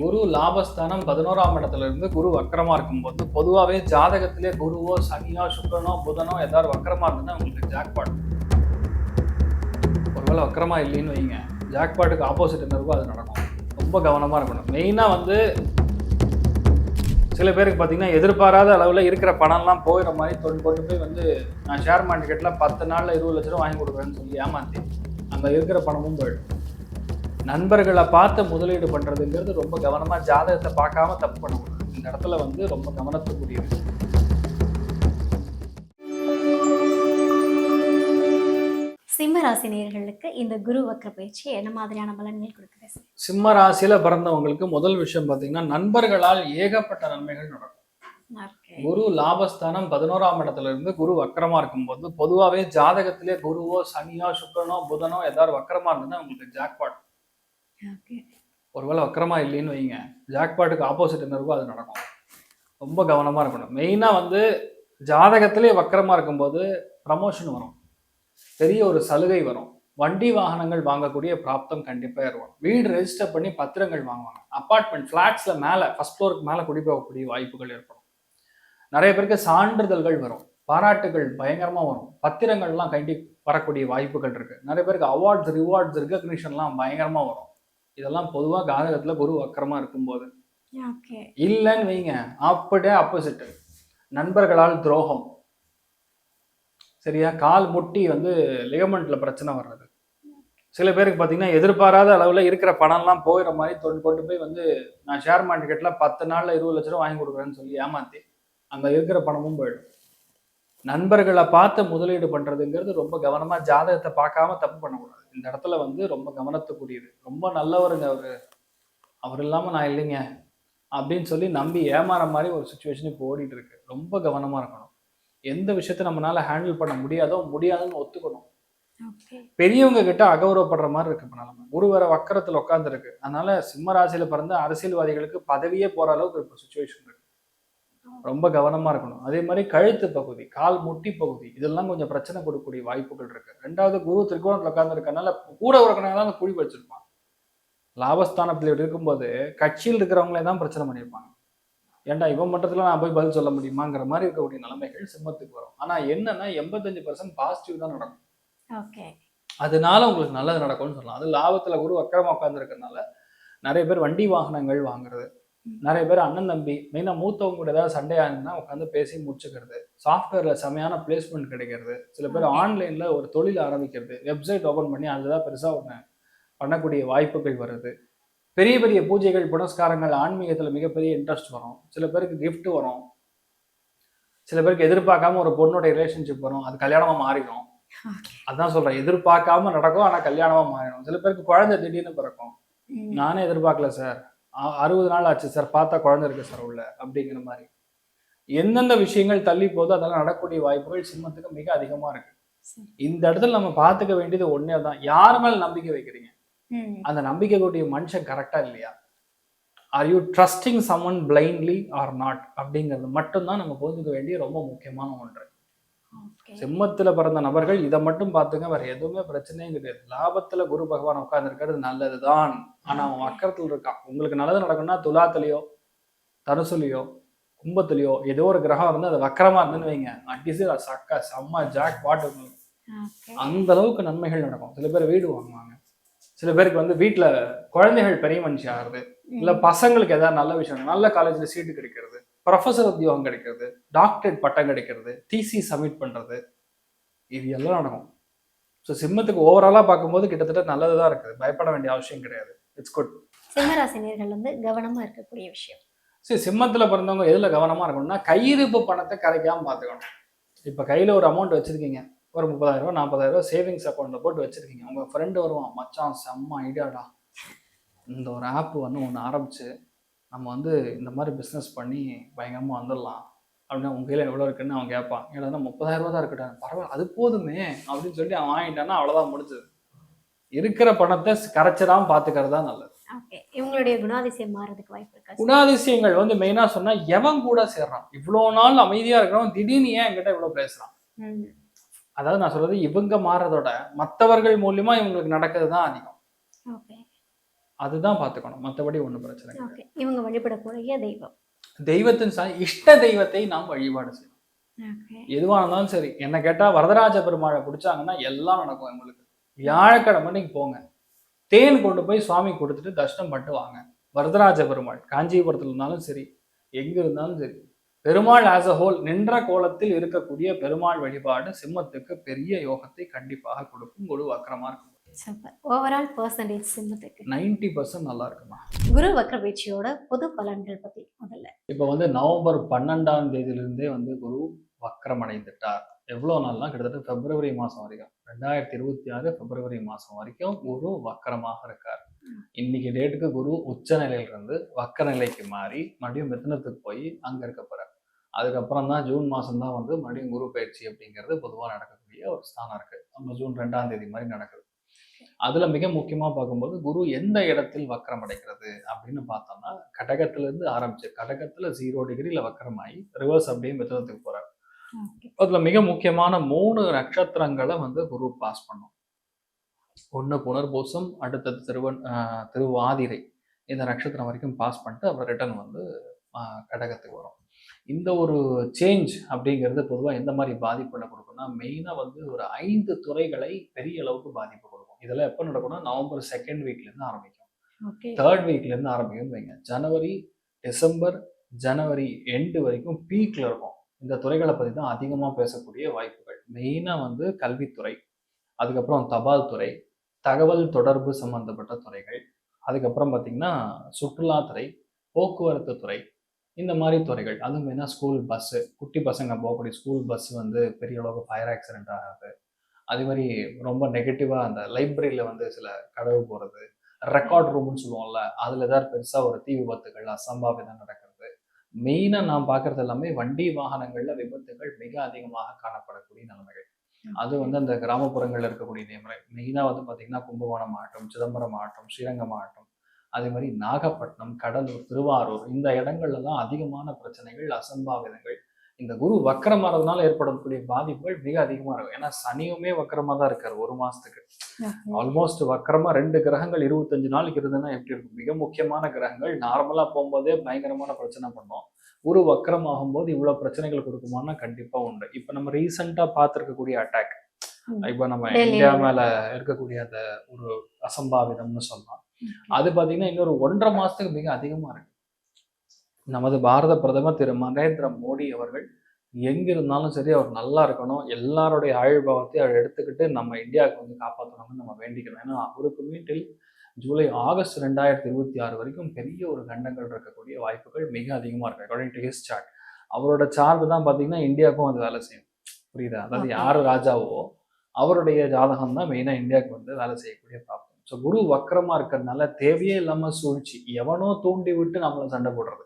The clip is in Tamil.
குரு லாபஸ்தானம் பதினோராம் இடத்துல இருந்து குரு வக்கரமா இருக்கும்போது பொதுவாகவே ஜாதகத்திலே குருவோ சனியோ சுக்கரனோ புதனோ ஏதாவது வக்கரமா இருந்ததுன்னா உங்களுக்கு ஜாக்பாட் ஒருவேளை வக்கரமா இல்லைன்னு வைங்க. ஜாக்பாட்டுக்கு ஆப்போசிட் என்ன இருக்கோ அது நடக்கும். ரொம்ப கவனமாக இருக்கணும். மெயினாக வந்து சில பேருக்கு பார்த்தீங்கன்னா எதிர்பாராத அளவில் இருக்கிற பணம்லாம் போயிடுற மாதிரி கொண்டு கொண்டு போய் வந்து நான் ஷேர் மார்க்கெட்டில் பத்து நாளில் இருபது லட்ச ரூபா வாங்கி கொடுக்குறேன்னு சொல்லி ஏமாற்றி அங்கே இருக்கிற பணமும் போயிடும். நண்பர்களை பார்த்து முதலீடு பண்ணுறதுங்கிறது ரொம்ப கவனமாக ஜாதகத்தை பார்க்காம தப்பு பண்ணக்கூடாது இந்த இடத்துல வந்து ரொம்ப கவனத்துக்குரியது. சிம்ம ராசி நேயர்களுக்கு இந்த குரு வக்ர பயிற்சி என்ன மாதிரியான பலன்கள் கொடுக்குது? சிம்ம ராசியில பிறந்தவங்களுக்கு முதல் விஷயம் பார்த்தீங்கன்னா நண்பர்களால் ஏகப்பட்ட நன்மைகள் நடக்கும். குரு லாபஸ்தானம் பதினோராம் இடத்துல இருந்து குரு வக்கரமா இருக்கும்போது பொதுவாகவே ஜாதகத்திலே குருவோ சனியோ சுக்கிரனோ புதனோ ஏதாவது வக்கரமா இருந்ததுன்னா உங்களுக்கு ஜாக்பாட் ஒருவேளை வக்கரமாக இல்லைன்னு வைங்க. ஜாக்பாட்டுக்கு ஆப்போசிட் என்ன இருக்கோ அது நடக்கும். ரொம்ப கவனமாக இருக்கணும். மெயினாக வந்து ஜாதகத்திலே வக்கரமாக இருக்கும்போது ப்ரமோஷன் வரும். பெரிய ஒரு சலுகை வரும். வண்டி வாகனங்கள் வாங்கக்கூடிய பிராப்தம் கண்டிப்பாக ஏறும் வீடு ரெஜிஸ்டர் பண்ணி பத்திரங்கள் வாங்குவாங்க அப்பார்ட்மெண்ட் ஃப்ளாட்ஸில் மேலே ஃபர்ஸ்ட் ஃப்ளோருக்கு மேலே குடி போகக்கூடிய வாய்ப்புகள் ஏற்படும். நிறைய பேருக்கு சான்றிதழ்கள் வரும். பாராட்டுகள் பயங்கரமாக வரும். பத்திரங்கள்லாம் கண்டி வரக்கூடிய வாய்ப்புகள் இருக்குது நிறைய பேருக்கு அவார்ட்ஸ் ரிவார்ட்ஸ் ரெகக்னிஷன்லாம் பயங்கரமாக வரும். இதெல்லாம் பொதுவாக ஜாதகத்துல குரு வக்கரமா இருக்கும்போது. இல்லைன்னு வைங்க. அப்படியே ஆப்போசிட் நண்பர்களால் துரோகம். சரியா? கால் முட்டி வந்து லிகமெண்ட்ல பிரச்சனை வர்றது. சில பேருக்கு பார்த்தீங்கன்னா எதிர்பாராத அளவில் இருக்கிற பணம்லாம் போயிடுற மாதிரி கொண்டு கொண்டு போய் வந்து நான் ஷேர் மார்க்கெட்டில் பத்து நாளில் இருபது லட்ச ரூபா வாங்கி கொடுக்குறேன்னு சொல்லி ஏமாத்தி அங்கே இருக்கிற பணமும் போயிடும். நண்பர்களை பார்த்து முதலீடு பண்ணுறதுங்கிறது ரொம்ப கவனமாக ஜாதகத்தை பார்க்காம தப்பு பண்ணக்கூடாது. இந்த இடத்துல வந்து ரொம்ப கவனத்துக்குரியது. ரொம்ப நல்லவருங்க அவர். அவர் இல்லாமல் நான் இல்லைங்க. அப்படின்னு சொல்லி நம்பி ஏமாற மாதிரி ஒரு சுச்சுவேஷன் இப்போ ஓடிட்டு இருக்கு ரொம்ப கவனமாக இருக்கணும். எந்த விஷயத்த நம்மளால ஹேண்டில் பண்ண முடியாதோ முடியாதுன்னு ஒத்துக்கணும். பெரியவங்க கிட்ட அகௌரவப்படுற மாதிரி இருக்கு இப்போ நிலமை. குரு வேற வக்கரத்தில் உட்காந்துருக்கு அதனால சிம்ம ராசியில பிறந்த அரசியல்வாதிகளுக்கு பதவியே போற அளவுக்கு இப்போ சுச்சுவேஷன் இருக்கு. ரொம்ப கவனமா இருக்கணும். அதே மாதிரி கழுத்து பகுதி கால் முட்டி பகுதி இதெல்லாம் கொஞ்சம் பிரச்சனை கொடுக்கக்கூடிய வாய்ப்புகள் இருக்கு. ரெண்டாவது குரு திரிகோணத்தில் உட்காந்துருக்கனால கூட உறக்கனால தான் குழி வச்சிருப்பான் லாபஸ்தானத்தில் இருக்கும்போது கட்சியில் இருக்கிறவங்களே தான் பிரச்சனை பண்ணியிருப்பாங்க. ஏன்டா இவன் மட்டத்தில் நான் போய் பதில் சொல்ல முடியுமாங்கிற மாதிரி இருக்கக்கூடிய நிலைமைகள் சிம்மத்துக்கு வரும். ஆனா என்னன்னா எண்பத்தஞ்சு பர்சன்ட் பாசிட்டிவ் தான் நடக்கும். ஓகே. அதனால உங்களுக்கு நல்லது நடக்கும்னு சொல்லலாம். அது லாபத்துல குரு வக்கரமா உட்காந்துருக்கனால நிறைய பேர் வண்டி வாகனங்கள் வாங்குறது நிறைய பேர் அண்ணன் தம்பி மெயினாக மூத்தவங்க கூட ஏதாவது சண்டையா இருந்தா உட்காந்து பேசி முடிச்சுக்கிறது. சாஃப்ட்வேர்ல செமையான பிளேஸ்மெண்ட் கிடைக்கிறது. சில பேர். ஆன்லைன்ல ஒரு தொழில் ஆரம்பிக்கிறது. வெப்சைட் ஓபன் பண்ணி அதுதான் பெருசா ஒன்று பண்ணக்கூடிய வாய்ப்புகள் வருது. பெரிய பெரிய பூஜைகள் புனஸ்காரங்கள் ஆன்மீகத்துல மிகப்பெரிய இன்ட்ரெஸ்ட் வரும். சில பேருக்கு gift வரும். சில பேருக்கு எதிர்பார்க்காம ஒரு பொண்ணோட ரிலேஷன்ஷிப் வரும். அது கல்யாணமா மாறிடும். அதான் சொல்றேன். எதிர்பார்க்காம நடக்கும் ஆனா கல்யாணமா மாறிடும். சில பேருக்கு குழந்தை திடீர்னு பிறக்கும். நானே எதிர்பார்க்கல சார் அறுபது நாள் ஆச்சு சார் பார்த்தா குழந்தை இருக்கு சார் உள்ள அப்படிங்கிற மாதிரி. எந்தெந்த விஷயங்கள் தள்ளி போதோ அதெல்லாம் நடக்கக்கூடிய வாய்ப்புகள் சிம்மத்துக்கு மிக அதிகமா இருக்கு. இந்த இடத்துல நம்ம பார்த்துக்க வேண்டியது ஒன்னே தான். யார் மேல நம்பிக்கை வைக்கிறீங்க? அந்த நம்பிக்கை கூடிய மனுஷன் கரெக்டா இல்லையா? Are you trusting someone blindly or not அப்படிங்கிறது மட்டும்தான் நம்ம புரிஞ்சுக்க வேண்டிய ரொம்ப முக்கியமான ஒன்று. சிம்மத்துல பிறந்த நபர்கள் இதை மட்டும் பார்த்துங்க வேற எதுவுமே பிரச்சனையும் கிடையாது. லாபத்துல குரு பகவான் உட்கார்ந்துருக்கிறது நல்லதுதான். ஆனா அவன் வக்கரத்துல இருக்கான். உங்களுக்கு நல்லது நடக்கும்னா துலாத்துலயோ தனுசுலையோ கும்பத்துலயோ ஏதோ ஒரு கிரகம் இருந்து அது வக்கரமா இருந்துன்னு வைங்க. அடிச்சு சக்கா செம்ம ஜாக் பாட்டு அந்த அளவுக்கு நன்மைகள் நடக்கும். சில பேர் வீடு வாங்குவாங்க. சில பேருக்கு வந்து வீட்டுல குழந்தைகள் பெரிய மனுஷி ஆகுறது. இல்ல பசங்களுக்கு ஏதாவது நல்ல விஷயம் நல்ல காலேஜ்ல சீட்டு கிடைக்கிறது. ப்ரொஃபஸர் உத்தியோகம் கிடைக்கிறது டாக்டரேட் பட்டம் கிடைக்கிறது டிசி சப்மிட் பண்றது இது எல்லாம் நடக்கும். ஸோ சிம்மத்துக்கு ஓவராலா பார்க்கும்போது கிட்டத்தட்ட நல்லதுதான் இருக்குது. பயப்பட வேண்டிய அவசியம் கிடையாது. இட்ஸ் குட் சிம்ம ராசி நேயர்கள் வந்து கவனமா இருக்கக்கூடிய விஷயம். சரி சிம்மத்துல பிறந்தவங்க எதுல கவனமா இருக்கணும்னா கையிருப்பு பணத்தை கரைக்காம பார்த்துக்கணும். இப்போ கையில ஒரு அமௌண்ட் வச்சிருக்கீங்க. ஒரு நாற்பதாயிரம் ரூபா சேவிங்ஸ் அக்கௌண்ட்ல போட்டு வச்சிருக்கீங்க. உங்க ஃப்ரெண்டு வருவான் மச்சான் செம்ம ஐடியாடா இந்த ஒரு ஆப் வந்து ஒன்று ஆரம்பிச்சு நம்ம வந்து இந்த மாதிரி பிஸ்னஸ் பண்ணி பயங்கரமா வந்துடலாம். அப்படின்னா உங்க கையில எவ்வளோ இருக்குன்னு அவன் கேட்பான். ஏன்னா முப்பதாயிரம் ரூபா தான் இருக்கட்டும். பரவாயில்ல அது போதுமே அப்படின்னு சொல்லி அவன் வாங்கிட்டான்னா அவ்வளோதான் முடிஞ்சது. இருக்கிற பணத்தை கரைச்சிடாம பார்த்துக்கிறது தான் நல்லது இவங்களுடைய குணாதிசயம் மாறதுக்கு வாய்ப்பு இருக்கா? குணாதிசயங்கள் வந்து மெயினா சொன்னா எவன் கூட சேர்றான்? இவ்வளோ நாள் அமைதியா இருக்கிறவன் திடீர்னு ஏன் என்கிட்ட இவ்வளோ பேசுறான்? ம். அதாவது நான் சொல்றது இவங்க மாறதோட மற்றவர்கள் மூலியமா இவங்களுக்கு நடக்கிறது தான் அதிகம். அதுதான் பார்த்துக்கணும். மற்றபடி ஒன்றும் பிரச்சனை ஓகே. இவங்க வழிபடக்கூடிய தெய்வம். தெய்வத்தின் இஷ்ட தெய்வத்தை நாம் வழிபாடு செய்யணும். எதுவாக இருந்தாலும் சரி என்ன கேட்டால் வரதராஜ பெருமாளை பிடிச்சாங்கன்னா எல்லாம் நடக்கும் உங்களுக்கு வியாழக்கிழமை நீங்க போங்க. தேன் கொண்டு போய் சுவாமி கொடுத்துட்டு தர்ஷனம் பண்ணிட்டு வாங்க. வரதராஜ பெருமாள் காஞ்சிபுரத்தில் இருந்தாலும் சரி எங்க இருந்தாலும் சரி. பெருமாள் ஆஸ் அ ஹோல் நின்ற கோலத்தில் இருக்கக்கூடிய பெருமாள் வழிபாடு சிம்மத்துக்கு பெரிய யோகத்தை கண்டிப்பாக கொடுக்கும். குரு வக்கரமா இருக்கும் சூப்பர் ஓவரால் பர்சன்டேஜ் சிம்மத்துக்கு நைன்டி பர்சன்ட் நல்லா இருக்குமா குரு வக்ர பயிற்சியோட பொது பலன்கள் பத்தி முதல்ல. இப்போ வந்து நவம்பர் பன்னெண்டாம் தேதியிலிருந்தே வந்து குரு வக்கரம் அடைந்துட்டார் எவ்வளோ நாள்னா கிட்டத்தட்ட பிப்ரவரி மாதம் வரைக்கும். ரெண்டாயிரத்தி இருபத்தி ஆறு பிப்ரவரி மாதம் வரைக்கும் குரு வக்கரமாக இருக்கார். இன்னைக்கு டேட்டுக்கு குரு உச்ச நிலையிலிருந்து வக்கர நிலைக்கு மாறி மறுபடியும் மிதனத்துக்கு போய் அங்கே இருக்க போறார். அதுக்கப்புறம் தான் ஜூன் மாதம் தான் வந்து மறுபடியும் குரு பயிற்சி அப்படிங்கிறது பொதுவாக நடக்கக்கூடிய ஒரு ஸ்தானம் இருக்கு. நம்ம ஜூன் ரெண்டாம் தேதி மாதிரி நடக்குது. அதுல மிக முக்கியமா பார்க்கும்போது குரு எந்த இடத்தில் வக்கரம் அடைக்கிறது அப்படின்னு பார்த்தோம்னா கடகத்துல இருந்து ஆரம்பிச்சு கடகத்துல ஜீரோ டிகிரில வக்கரமாகி ரிவர்ஸ் அப்படியே மிதனத்துக்கு போறார். ஓகே. அதுல மிக முக்கியமான மூணு நட்சத்திரங்களை வந்து குரு பாஸ் பண்ணும் ஒண்ணு புனர்பூசம் அடுத்தது திருவன் திருவாதிரை. இந்த நட்சத்திரம் வரைக்கும் பாஸ் பண்ணிட்டு அப்புறம் ரிட்டர்ன் வந்து கடகத்துக்கு வரும். இந்த ஒரு சேஞ்ச் அப்படிங்கிறது பொதுவாக எந்த மாதிரி பாதிப்புகளை கொடுக்கும்னா மெயினாக வந்து ஒரு ஐந்து துறைகளை பெரிய அளவுக்கு பாதிப்பு கொடுக்கும். இதெல்லாம் எப்போ நடக்கும்னா நவம்பர் செகண்ட் வீக்லேருந்து ஆரம்பிக்கும். தேர்ட் வீக்லேருந்து ஆரம்பிக்கும்னு வைங்க. ஜனவரி டிசம்பர் ஜனவரி எண்டு வரைக்கும் பீக்ல இருக்கும். இந்த துறைகளை பற்றி தான் அதிகமாக பேசக்கூடிய வாய்ப்புகள். மெயினாக வந்து கல்வித்துறை அதுக்கப்புறம் தபால் துறை தகவல் தொடர்பு சம்பந்தப்பட்ட துறைகள் அதுக்கப்புறம் பார்த்தீங்கன்னா சுற்றுலாத்துறை போக்குவரத்து துறை இந்த மாதிரி துறைகள். அதுவும் மெயினாக ஸ்கூல் பஸ்ஸு குட்டி பசங்க போகக்கூடிய ஸ்கூல் பஸ் வந்து பெரிய அளவுக்கு ஃபயர் ஆக்சிடென்ட் ஆகிறது அதே மாதிரி ரொம்ப நெகட்டிவாக அந்த லைப்ரரியில் வந்து சில கடவு போகிறது ரெக்கார்ட் ரூம்னு சொல்லுவோம்ல அதில் ஏதாவது பெருசாக ஒரு தீ விபத்துகள் அசம்பாவிதம் நடக்கிறது. மெயினாக நான் பார்க்குறது எல்லாமே வண்டி வாகனங்களில் விபத்துகள் மிக அதிகமாக காணப்படக்கூடிய நிலைமைகள். அது வந்து அந்த கிராமப்புறங்களில் இருக்கக்கூடிய நிலைமை மெயினாக வந்து பார்த்தீங்கன்னா கும்பகோணம் மாவட்டம் சிதம்பரம் மாவட்டம் ஸ்ரீரங்கம் மாவட்டம் அதே மாதிரி நாகப்பட்டினம் கடலூர் திருவாரூர் இந்த இடங்கள்ல தான் அதிகமான பிரச்சனைகள் அசம்பாவிதங்கள் இந்த குரு வக்கரமாறதுனால ஏற்படக்கூடிய பாதிப்புகள் மிக அதிகமா இருக்கும். ஏன்னா சனியுமே வக்கரமா தான் இருக்காரு ஒரு மாசத்துக்கு. ஆல்மோஸ்ட் வக்கரமா ரெண்டு கிரகங்கள் இருபத்தஞ்சு நாளைக்கு இருந்ததுன்னா எப்படி இருக்கும்? மிக முக்கியமான கிரகங்கள். நார்மலா போகும்போதே பயங்கரமான பிரச்சனை பண்ணும். குரு வக்கரம் ஆகும்போது இவ்வளவு பிரச்சனைகள் கொடுக்குமான்னா கண்டிப்பா உண்டு. இப்ப நம்ம ரீசெண்டா பார்த்திருக்கக்கூடிய அட்டாக். இப்ப நம்ம. இந்தியா மேல இருக்கக்கூடிய அந்த ஒரு அசம்பாவிதம்னு சொல்லலாம். அது பாத்தீங்கன்னா இன்னொரு ஒன்றரை மாசத்துக்கு மிக அதிகமா இருக்கு. நமது பாரத பிரதமர் திரு நரேந்திர மோடி அவர்கள் எங்க இருந்தாலும் சரி அவர் நல்லா இருக்கணும். எல்லாருடைய ஆயுள்பாவத்தையும் அவர் எடுத்துக்கிட்டு நம்ம இந்தியாவுக்கு வந்து காப்பாற்றணும்னு நம்ம வேண்டிக்கணும் ஏன்னா அவருக்குமே டில் ஜூலை ஆகஸ்ட் ரெண்டாயிரத்தி இருபத்தி ஆறு வரைக்கும் பெரிய ஒரு கண்டங்கள் இருக்கக்கூடிய வாய்ப்புகள் மிக அதிகமா இருக்கு அக்கார்டிங் டு ஹிஸ் சார்ட் அவரோட சார்ட் தான் பாத்தீங்கன்னா இந்தியாவுக்கும் அது வேலை செய்யும். புரியுதா? அதாவது. யார் ராஜாவோ அவருடைய ஜாதகம் தான் மெயினா இந்தியாவுக்கு வந்து வேலை செய்யக்கூடிய ப்ராப்ளம் ஸோ குரு வக்கரமாக இருக்கிறதுனால தேவையே இல்லாம சூழ்ச்சி. எவனோ தூண்டி விட்டு நம்மள சண்டை போடுறது.